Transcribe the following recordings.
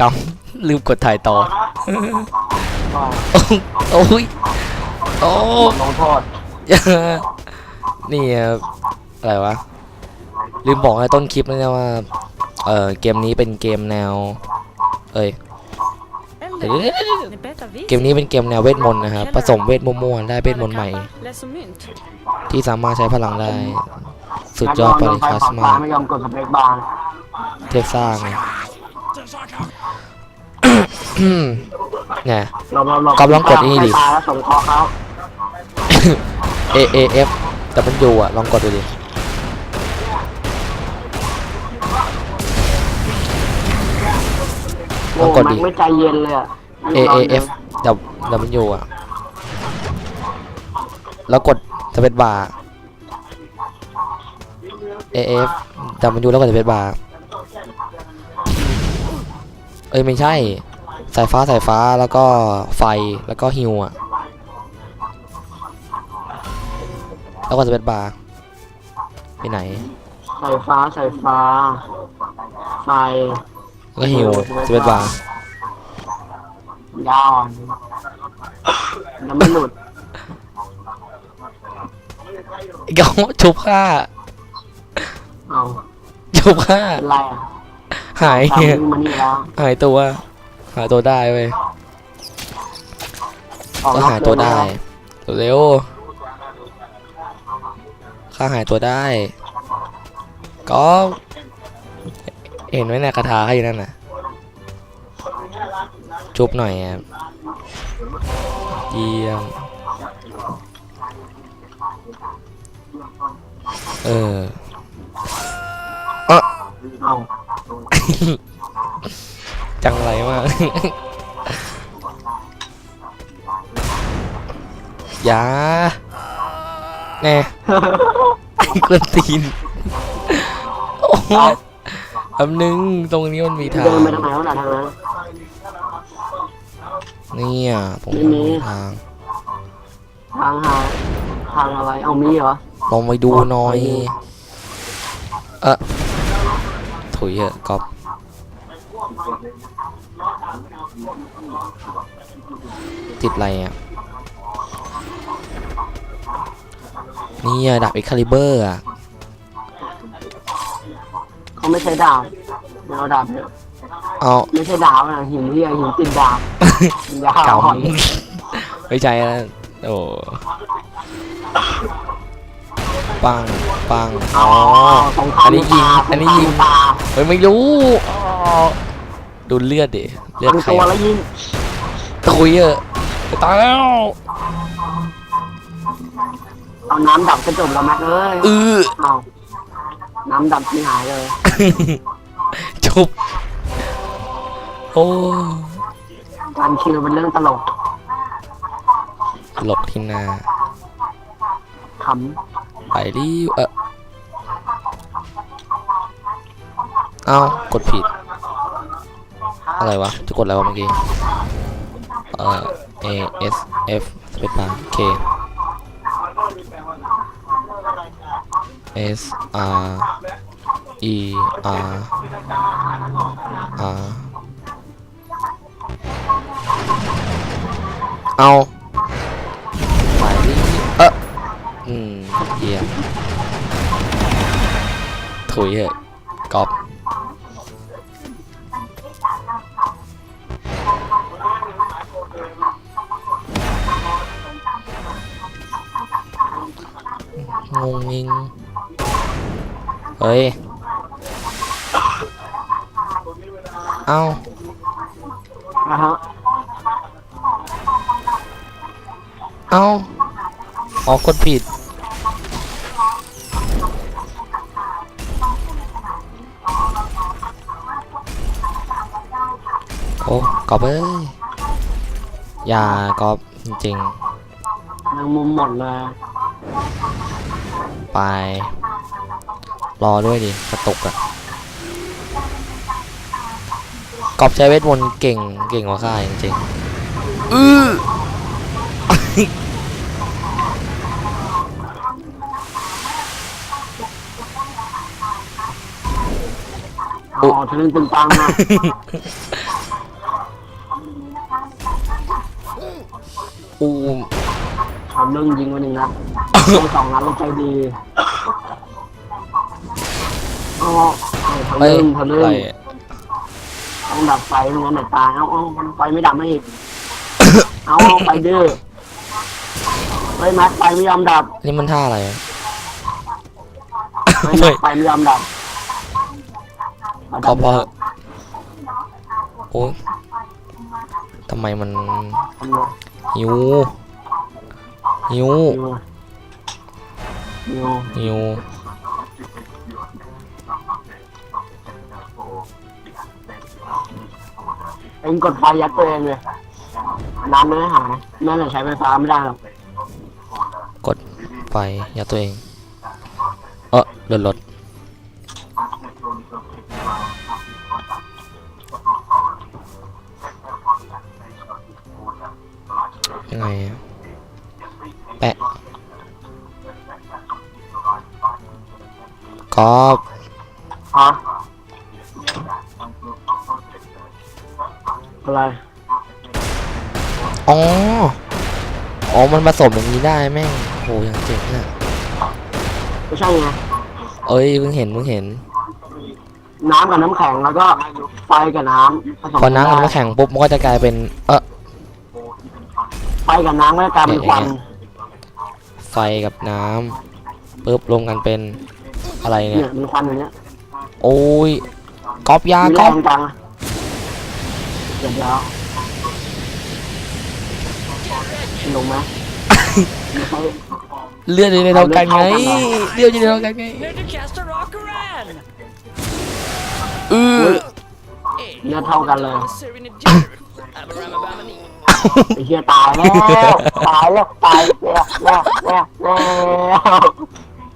กำลืมกดถ่ายต่อก็โอ้ยโอ้บทลงโทษนี่ครับอะไรวะ ลืมบอกในต้นคลิปนะว่า เออเกมนี้เป็นเกมแนว เอ้ยเดี๋ยวเกมนี้เป็นเกมแนวเวทมนต์นะครับ ผสมเวทมั่วๆได้เวทมนต์ใหม่ ที่สามารถใช้พลังได้ สุดยอดปริคัสมามากไม่ยอมกดสเปคบาร์เทพสร้างไง เนี่ยหลบหลบหลบก๊อฟลองกดนี่ดิให้ตายแล้วส่งเคอเขา A A F แต่มันอยู่อะ ลองกดดูดิลองกดดิโมันไม่ใจเย็นเลยอะ A A F แต่แต่มันอยู่อะ แล้วกดสเปซบาร์ A F แต่มันอยู่แล้วกดสเปซบาร์ เอ้ยไม่ใช่ สายฟ้าสายฟ้าแล้วก็ไฟแล้วก็ฮิวอะแล้วก็สเปซบาร์ไปไหน สายฟ้าสายฟ้า ไฟแล้วก็ฮิวสเปซบาร์ยาวยังไม่หลุดเกาชุบค่าเอาชุบค่าเป็นไรอะ หายตามวิ่งมานี่แล้วหายตัว หายตัวได้เว้ยออกก็นอกหายตัวเกมได้แล้วเร็วข้าหายตัวได้ ก็เห็นไหมเนี่ยคาถาเขาอยู่นั่นน่ะ จุบหน่อยครับเยี่ยมเออเอา จังไรมาก อย่า แน่กวนตีน โอ้ยแป๊บนึง ตรงนี้มันมีทาง เดินไปทางไหนวะน่ะทางนั้น เนี่ย ผมไม่มี ทาง ทางหาทางอะไร เอามีเหรอ ลองไปดูหน่อยอ๋อเออถุยเหอะก๊อฟ ติดอะไรอะ นี่อะดาบเอ็กคาลิเบอร์อะเขาไม่ใช่ดาบไม่เอาดาบเถอะเอาไม่ใช่ดาบนะหินที่หินติดดาบยาวเก่าหอยไม่ใช่แล้วโอ้ปังปังอ๋อ๋ออสงคอัรามนนี้ยิงตาอันนี้ยิงสครามตาเฮ้ยไม่รู้อ๋อดูเลือดดิ เลือดทั้งใครตัวแล้วยิงตุยเออะตายแล้วเอาน้ำดับกระจกแล้วแม็กเอ้ยอือเอาน้ำดับที่หายเลยชุบโอ้การคิวเป็นเรื่องตลกหลบที่หน้าขไปดิเออเอ้ากดผิด อะไรวะจะ กดอะไรวะเมื่อกี้เอ่อ A S F สเปซบาร์ K S R E R R เอาไปเอออืมเยี่ยมถุยเหอะ งงงิงเฮ้ย เอ้านะฮะเอ้าออกดผิด โอ้กอบเอ้ย อย่ากอบจริงยังมุมหมดเลย ไป รอด้วยดิกระตุกอะกอบใช้เวทมนต์เก่งเก่งกว่าข้าจริงอือโอ้ทะลึ่งตึงตังมาอู ทำเรื่องยิงวันหนึ่งนัดลงสองนัดลงใจดีอ๋อทำเอ้เรื่ยองทำเรื่ออะไรงต้องดับไฟไม่งั้นเดี๋ยวตายเอาเอามันไฟไม่ดับไม่อีกเอาเอาไฟดื้อเฮ้ยแม็กไฟไม่ยอมดับนี่มันท่าอะไรอะเฮ้ยแม็กไฟไม่ยอมดับก็เพราะโอ้ยทำไมมันทำไมหิว หิวนิวนิวหิวเอ็งกดไฟยัดตัวเองเลยน้ำไม่ได้หายนั่นแหละใช้ไฟฟ้าไม่ได้หรอกกดไฟยัดตัวเอง เออเลื่อนรถยังไงอะ แปะกอบฮะอะไร อ๋อ อ๋อ มันผสมอย่างนี้ได้แม่งโหอย่างเจ๋งอะไม่ใช่ไง เอ้ยเพิ่งเห็นเพิ่งเห็น น้ำกับน้ำแข็งแล้วก็ไฟกับน้ำผสมพอน้ำกับกัน้ำแข็งปุ๊บมันก็จะกลายเป็น เออไฟกับน้ำก็จะกลายเป็นควันไฟ กับน้ำปุ๊บรวมกันเป็นอะไรเนี่เนี่ยย มันควันอย่างเนี้ยโอ้ยกอบยามีกแรอบงจังเดี๋ยวเดี๋ยวลงไหมไม่ใช่เลือดจะได้เท่ากันไงเลือดจะได้เท่ากันไง Nerdcaster rock around! เออ Hey, เนื้อเท่ากันเลย serving a dinner. I'm a ramabamani. ไอ้เหี้ยตายแล้วตายแล้วตายแล้วแล้วแล้วแล้ว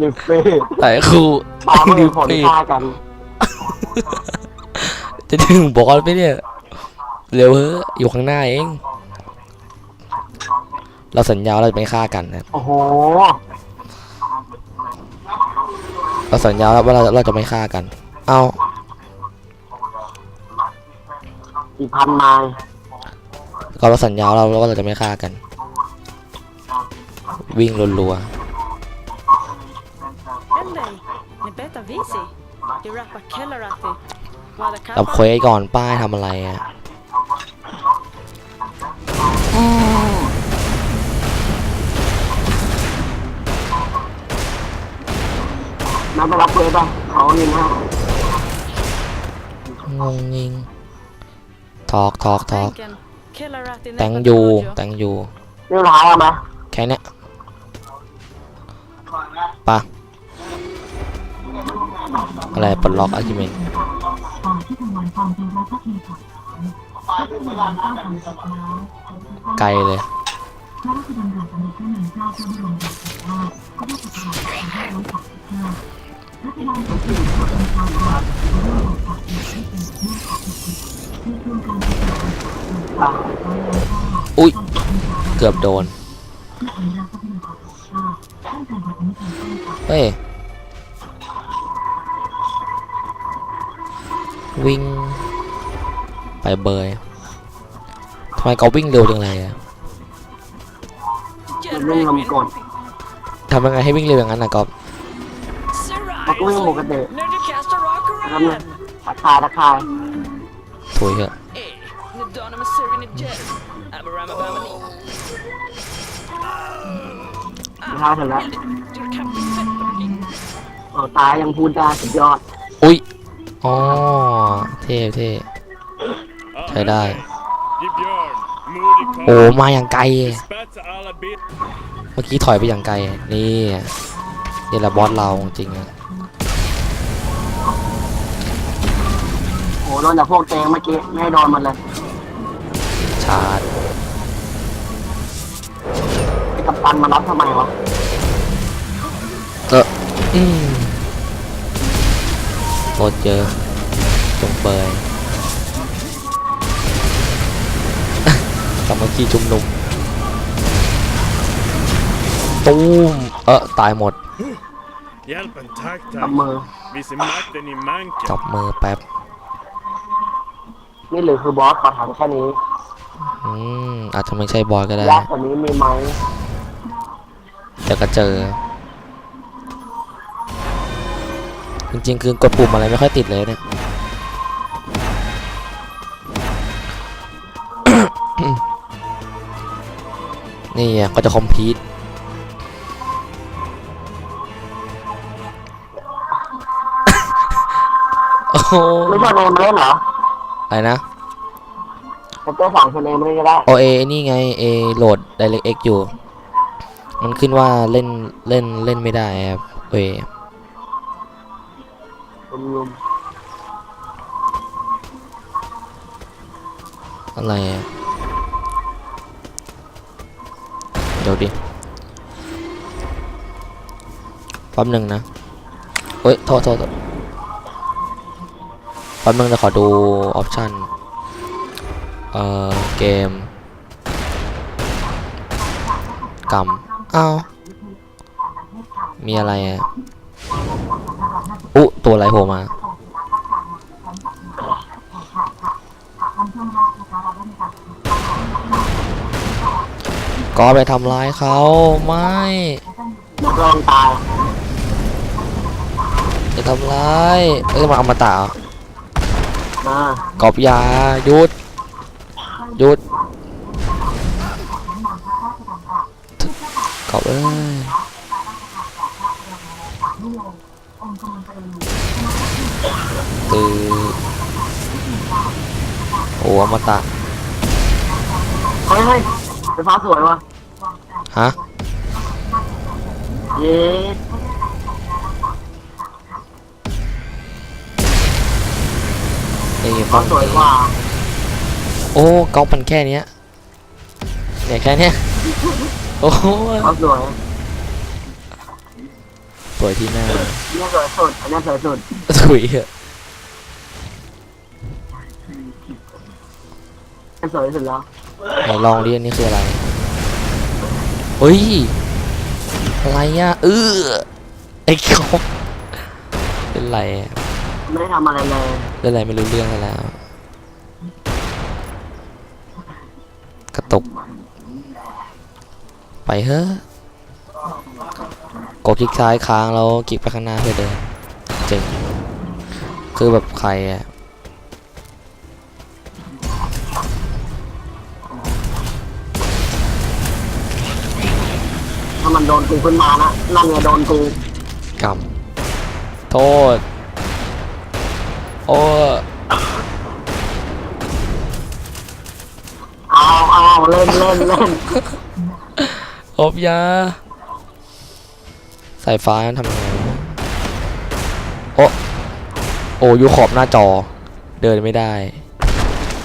ดิฟฟี่แต่ครูปาไม่ดิมีผลปีฆ่ากันจะถึงบอสไหมเนี่ย เร็วเฮ้ยอยู่ข้างหน้าเอง เราสัญญาว่าเราจะไม่ฆ่ากันนะ โอ้โหเราสัญญาว่าเราเราจะไม่ฆ่ากัน เอา กี่พันไมล์ ก็เราสัญญาว่าเราว่าเราจะไม่ฆ่ากัน วิ่งรัว Ellei, ne beta visi. Du rappar kellarati. Vada ๆรับเควสก่อนป้ายทำอะไรอะน้ำไปรับเลยป่ะเขาเงินให้งงงิงทอกทอกทอก Tänken. Kellarati แตงยูแตงยูเรื่องร้ายเอาไหมแค่เนี้ยปะอะไรปลดล็อกอาร์กิเมนไกลเลยป่ะ อุ้ยเกือบโดน เฮ้ย วิ่ง ไปเบยทำไมเขาวิ่งเร็วจังเลยอะมันเรื่องลมกดทำยังไงให้วิ่งเร็วอย่างนั้นนะก๊อฟ มันก็วิ่งปกติ Nerdcaster rock นะครับเนี่ย around! ทักทายทักทายถุยเถอะ Hey, nu donna med serving a jet. I'm a ramabamani. ทักทายเสร็จแล้ว Du kan bli fett เออตายยังพูดได้สุดยอด อุ้ยอ๋อเท่เท่ใช้ได้ Ge Björn, modig โอ้ karl. มาอย่างไกล Spetsa alla bit. เมื่อกี้ถอยไปอย่างไกล นี่นี่แหละบอสเราจริงๆอะ โอ้โหโดนจากพวกเตงเมื่อกี้ไม่ให้โดนมันเลยชาร์จไอ้กัปตันมารับทำไมวะเอออืมโคตรเจอจงเปย สามัคคีชุมนุมตูมเออตายหมด Hjälpen, tack กับ tack. มือ Visa makten i manken. จับมือแป๊บ นี่หรือคือบอสขอถามแค่นี้อืมอาจจะไม่ใช่บอยก็ได้ ยากกว่านี้มีไหมแต่ก็เจอ จริงๆ คือกดปุ่มอะไรไม่ค่อยติดเลยเนี่ย นี่ไงก็จะคอมพีทโอ้โหไม่ใช่เนมเล่นเหรอ อะไรนะผมตัวสองคนเนมเล่นก็ได้โอเอนี่ไงเอโหลด DirectX อยู่ มันขึ้นว่าเล่นเล่นเล่นไม่ได้ครับเว้ยผมลืมอะไรอะเดี๋ยวดิแป๊บหนึ่งนะเฮ้ยโทษโทษโทษแป๊บหนึงเดี๋ยวขอดูออปชั่นเอ่อ เกมกำอ้าว มีอะไรอะอุ๊ตัวอะไรโผล่มา ก็ไปทำร้ายเขาไม่นักเล่นตายจะทำร้ายเอ้ยมาเอามาตา เหรอนะกอบยาหยุดหยุดกอบเอ้ยตือโอ้อมตะเฮ้ยเฮ้ยไฟฟ้าสวยวะฮะเย้ นี่ไฟฟัฟ้างสวยกว่าโอ้กอบมันแค่เนี้ยเนี่ยแค่เนี้ยโอ้โหไฟฟ้าสวยสวยที่หน้าเนี่ยสวยสุดอันนี้สวยสุดถุยเหอะอันสวยสุดแล้วไหนลองดิอันนี้คืออะไรเฮ้ยอะไรอะเออไอ้เขาเป็นไรอะ ไม่ได้ทำอะไรเลยเป็นไรไม่รู้เรื่องแล้ว กระตุก ไปเฮ้อะกดคลิกซ้ายค้างแล้วคลิกไปข้างหน้าเพื่อเดินเจ๋งคือแบบใครอะถ้ามันโดนกูขึ้นมานะนั่นไงโดนกูกรรมโทษ โอ้เอาเอาเล่นเล่นเล่นอบยาสายฟ้าทำยังไงวะโอ้โอ้ยู่ขอบหน้าจอ เดินไม่ได้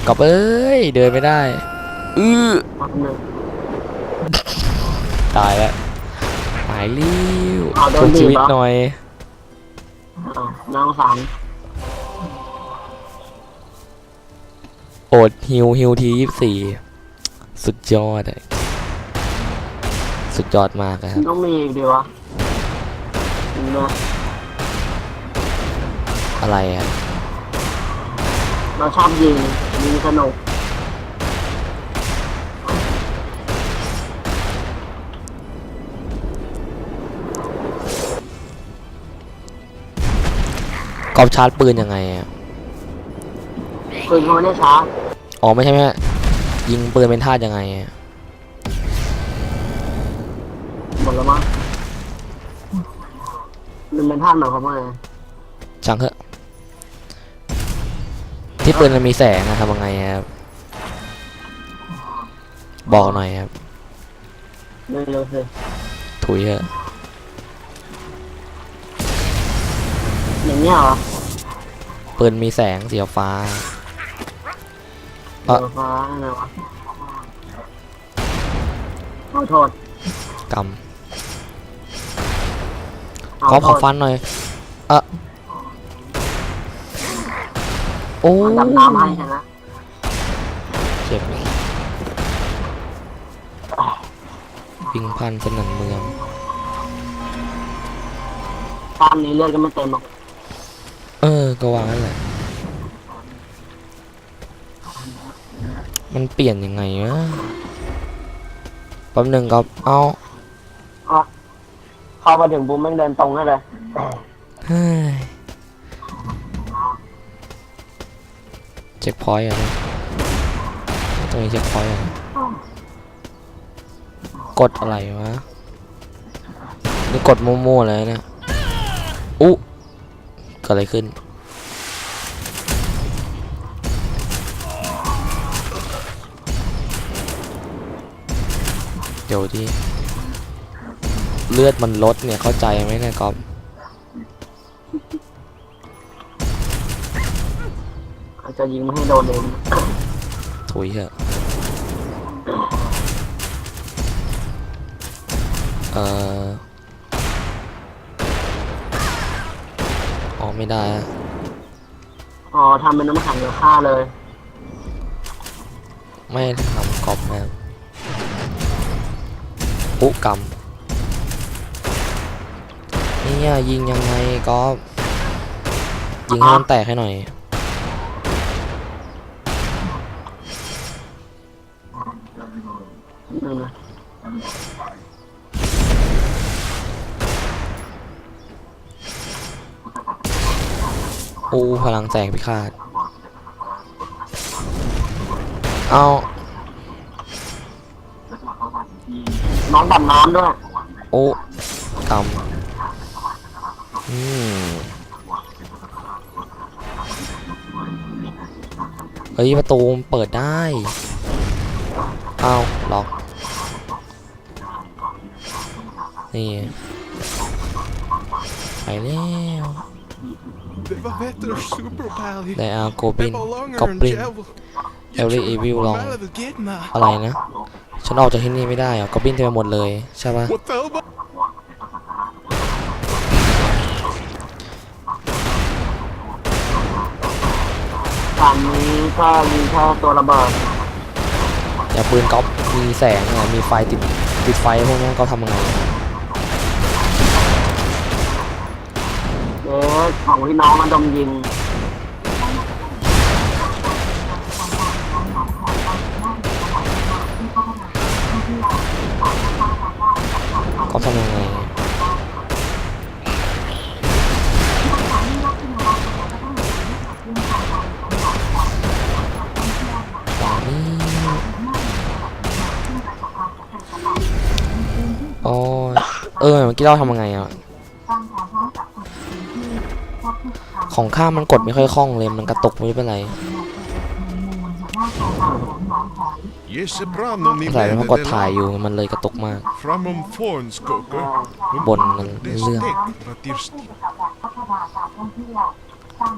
กลับเอ้ย เดินไม่ได้ อื้อตายแล้วตายริ้วเอาโดนชุบชีวิตหน่อยน้องสา โอดฮิวฮิวทียี่สี่สุดยอดอะสุดยอดมากอะครับ ต้องมีอีกดีวะนะอะไรอะเราชอบยิงยิงสนุกกอบชาร์จปืนยังไงอะ ปืนเขาไม่ได้ชาร์จอ๋อไม่ใช่ไหมยิงปืนเป็นท่ายังไงอะหมดแล้วมั้งมันเป็นท่าหมายความว่าไงช่างเถอะที่ปืนมันมีแสงอะทำยังไงอะครับบอกหน่อยครับไม่รู้สิถุยเถอะอย่างเงี้ยเหรอปืนมีแสงสีฟ้า เออฟ้าอะไรวะขอโทษกเอาำกอบโทขอษฟันหน่อยเอะโอ้มันดำน้ำให้ใช่ไหมเจ็บวิ่งพันสนั่นเมือง ตามนี้เลือดก็ไม่เต็มหรอกเออก็วางนั่นแหละ มันเปลี่ยนยังไงวะแป๊บหนึ่งครับเอาเข้ามาถึงปุ๊บแม่งเดินตรงให้เลยเฮ้ยเช็คพอยต์อะนะตรงนี้เช็คพอยต์อะนะกดอะไรวะ นี่กดมั่วๆเลยนะ อุ๊ เกิดอะไรขึ้น ดี๋ยวดิเลือดมันลดเนี่ยเข้าใจไหมเนี่ยก๊อฟอาจจะยิงไม่ให้โดนเองถุยเถอะเอ่ออ๋อไม่ได้อะอ๋อทำเป็นน้ำแข็งเดี๋ยวฆ่าเลย ไม่ทำกรอบนะครับ ปุ๊กรรมเนี่ยยิงยังไงก็ยิงให้มันแตกให้หน่อยอู้พลังแสงพิฆาต เอา น้องดำน้ำด้วย โอ้กรรมอืมเฮ้ยประตูมันเปิดได้ เอาล็อก นี่ ไปแล้ว Det var bättre Super Pally. ได้เอาโกบิน Det var långare กอบ än ลิน Devil. Every tror Evil de Long. alla vill get mig. อะไรนะ ฉันออกจากที่นี่ไม่ได้เหรอกอบบินเต็มไปหมดเลยใช่ปะ What the hell? การนี้ก็มีแค่ตัวระเบิดอย่าปืนก๊อปมีแสงอะมีไฟติดติดไฟพวกนี้ก็ทำยังไงเอ๊ะของที่น้องมาดมยิง ทำยังไงโอ้เออเมื่อกี้เราทำยังไงอะ ของข้ามมันกดไม่ค่อยคล่องเลย มันกระตุกไม่เป็นไร Gissa bra om ni ใส่มันกดถ่ายอยู่มันเลยกระตุกมาก Framom fånskoker. Bồn là Det lừa. stick, vad det stick.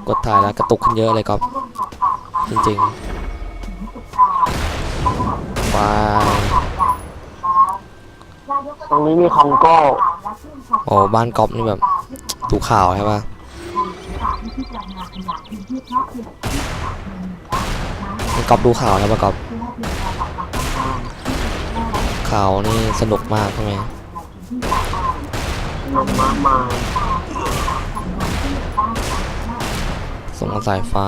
กดถ่ายแล้วกระตุกขึ้นเยอะเลยก็จริงๆไปตรงนี้มีคองโก้โอ้บ้านกอฟนี่แบบดูข่าวใช่ปะนี่ก๊อฟดูข่าวแล้วปะก๊อ ฟข่านี่สนุกมากใช่ไหมนมมากมาส่งสายฟ้า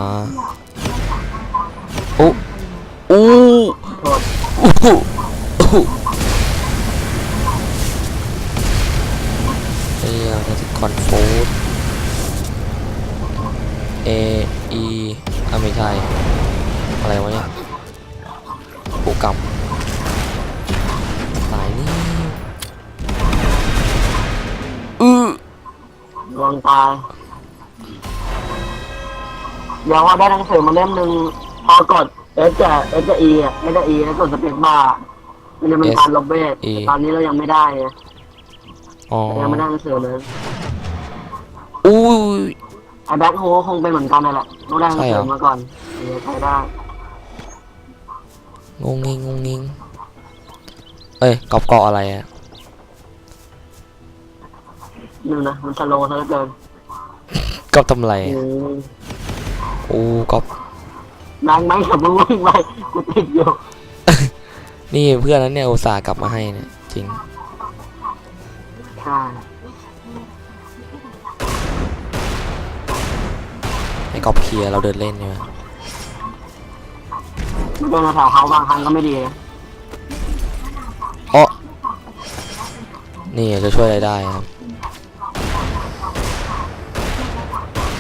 อู้อู้โอู้อู้เอ้ยน่าจะคอนโฟดเออีอะไม่ใช่อะไรวะเนี่ยโปรแกรม ลองตายเดี๋ยวว่าได้หนังสือมาเล่มหนึ่งพอกด S กับ S กับ E อะ S กับ E แล้วกดสเปซบาร์มันจะเป็นการลบเบสแต่ตอนนี้เรายังไม่ได้ไงอ๋อยังไม่ได้หนังสือเลยอู้ย ไอ้แบ็คโฮคงเป็นเหมือนกันนั่นแหละต้องได้หนังใช่สืเหรออมาก่อนเดี๋ยวใช้ได้ งงงิงงงงิงเอ้ยกอบเกาะอะไรอะ หนึ่งนะมันสโลว์ซะเหลือเกินกอบทำอะไรอือะมอู้กอบแบงค์ไม่ขับมึงวิ่งไปกูติดอยู่นี่เพื่อนนั้นเนี่ยอุตส่าห์กลับมาให้เนี่ยจริงใช่ให้กอบเคลียร์เราเดินเล่นใช่ไหมมเดินมาแถวเขาบางครั้งก็ไม่ดีนะโอ้นี่จะช่วยอะไรได้ครับ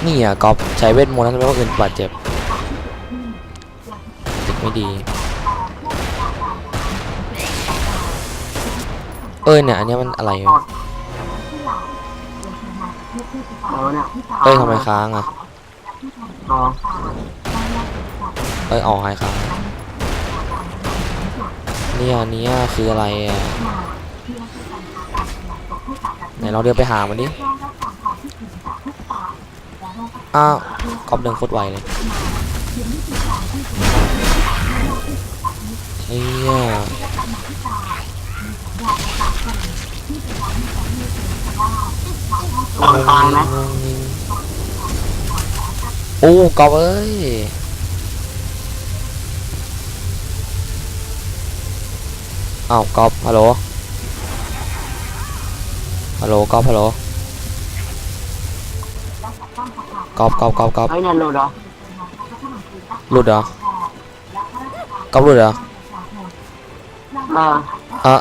นี่อะก๊อฟใช้เวทมนต์ทำให้คนอื่นบาดเจ็บเด็กไม่ดี เออเนี่ยอันนี้มันอะไรเอ้ยทำไมค้างอะเอ้ยออกหายค้างเนี่ยอันเนี้ยคืออะไรอะไหนเราเดินไปหามันดิ อ้าวก๊อฟเดินโคตรไวเลยเนี่ยมันตายไหมโอ้ก๊อฟเอ้ยอ้าวก๊อฟฮัลโหลฮัลโหลก๊อฟฮัลโหล ก๊อฟก๊อฟก๊อฟก๊อฟเฮ้ยเนี่ยหลุดเหรอหลุดเหรอก๊อฟหลุดเหรอเอออะ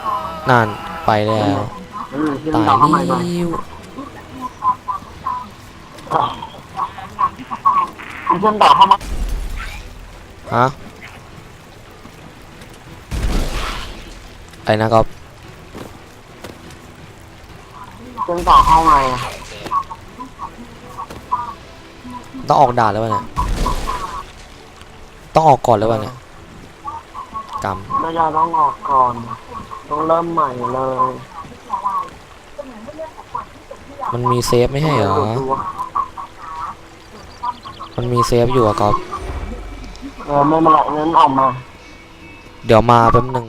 นั่นไปแล้วอืมที่ตาเรายเข้ามาก่อนนิ้วเชื่อมต่อเข้ามาฮะไอ้นะก๊อฟเชื่อมต่อเข้ามา ต้องออกด่านแล้ววะเนี่ย ต้องออกก่อนแล้ววะเนี่ยกรรมน่าจะต้องออกก่อน ต้องเริ่มใหม่เลย มันมีเซฟไม่ให้เหรอดูมันมีเซฟอยู่อะก๊อฟเออไม่เป็นไรงั้นออกมา เดี๋ยวมาแป๊บนึง